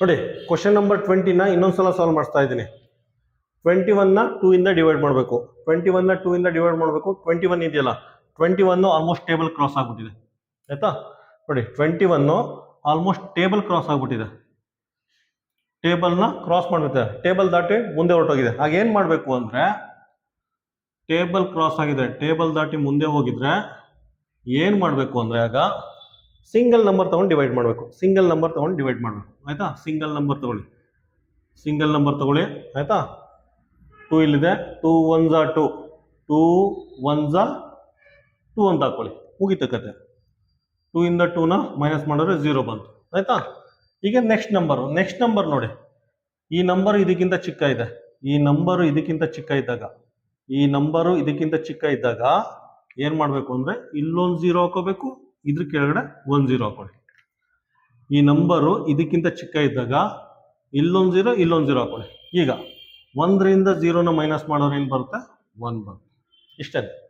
ನೋಡಿ question number ಟ್ವೆಂಟಿನ ಇನ್ನೊಂದ್ಸಲ solve ಮಾಡ್ತಾ ಇದ್ದೀನಿ. ಟ್ವೆಂಟಿ ಒನ್ನ ಟೂ ಇಂದ ಡಿವೈಡ್ ಮಾಡಬೇಕು. ಟ್ವೆಂಟಿ ಒನ್ನ ಟೂ ಇಂದ ಡಿವೈಡ್ ಮಾಡಬೇಕು. ಟ್ವೆಂಟಿ ಒನ್ ಇದೆಯಲ್ಲ twenty one almost table cross ಆಗ್ಬಿಟ್ಟಿದೆ. ಆಯ್ತಾ? ನೋಡಿ twenty one almost table cross ಆಗ್ಬಿಟ್ಟಿದೆ. ಟೇಬಲ್ನ ಕ್ರಾಸ್ ಮಾಡ್ಬಿಟ್ಟಿದೆ. ಟೇಬಲ್ ದಾಟಿ ಮುಂದೆ ಹೊರಟೋಗಿದೆ. ಹಾಗೇನು ಮಾಡಬೇಕು ಅಂದರೆ ಟೇಬಲ್ ಕ್ರಾಸ್ ಆಗಿದೆ. ಟೇಬಲ್ ದಾಟಿ ಮುಂದೆ ಹೋಗಿದ್ರೆ ಏನು ಮಾಡಬೇಕು ಅಂದರೆ, ಆಗ ಸಿಂಗಲ್ ನಂಬರ್ ತೊಗೊಂಡು ಡಿವೈಡ್ ಮಾಡಬೇಕು. ಸಿಂಗಲ್ ನಂಬರ್ ತೊಗೊಂಡು ಡಿವೈಡ್ ಮಾಡಬೇಕು. ಆಯಿತಾ? ಸಿಂಗಲ್ ನಂಬರ್ ತೊಗೊಳ್ಳಿ. ಸಿಂಗಲ್ ನಂಬರ್ ತೊಗೊಳ್ಳಿ. ಆಯಿತಾ? ಟೂ ಇಲ್ಲಿದೆ. ಟೂ ಒನ್ ಝಾ ಟು ಟೂ ಒನ್ ಟೂ ಅಂತ ಹಾಕೊಳ್ಳಿ. ಮುಗಿತ ಕತೆ. ಟೂ ಇಂದ ಟೂನ ಮೈನಸ್ ಮಾಡಿದ್ರೆ ಝೀರೋ ಬಂತು. ಆಯಿತಾ? ಈಗ ನೆಕ್ಸ್ಟ್ ನಂಬರು ನೆಕ್ಸ್ಟ್ ನಂಬರ್ ನೋಡಿ. ಈ ನಂಬರ್ ಇದಕ್ಕಿಂತ ಚಿಕ್ಕ ಇದೆ. ಈ ನಂಬರು ಇದಕ್ಕಿಂತ ಚಿಕ್ಕ ಇದ್ದಾಗ, ಈ ನಂಬರು ಇದಕ್ಕಿಂತ ಚಿಕ್ಕ ಇದ್ದಾಗ ಏನು ಮಾಡಬೇಕು ಅಂದರೆ ಇಲ್ಲೊಂದು ಝೀರೋ ಹಾಕೋಬೇಕು ಇದ್ರ ಕೆಳಗಡೆ ಒನ್ ಜೀರೋ ಹಾಕೊಳ್ಳಿ. ಈ ನಂಬರು ಇದಕ್ಕಿಂತ ಚಿಕ್ಕ ಇದ್ದಾಗ ಇಲ್ಲೊಂದು ಜೀರೋ ಇಲ್ಲೊಂದು ಜೀರೋ ಹಾಕೊಳ್ಳಿ. ಈಗ ಒಂದರಿಂದ ಜೀರೋನ ಮೈನಸ್ ಮಾಡೋರು ಏನು ಬರುತ್ತೆ? ಒನ್ ಬರುತ್ತೆ. ಇಷ್ಟೇ.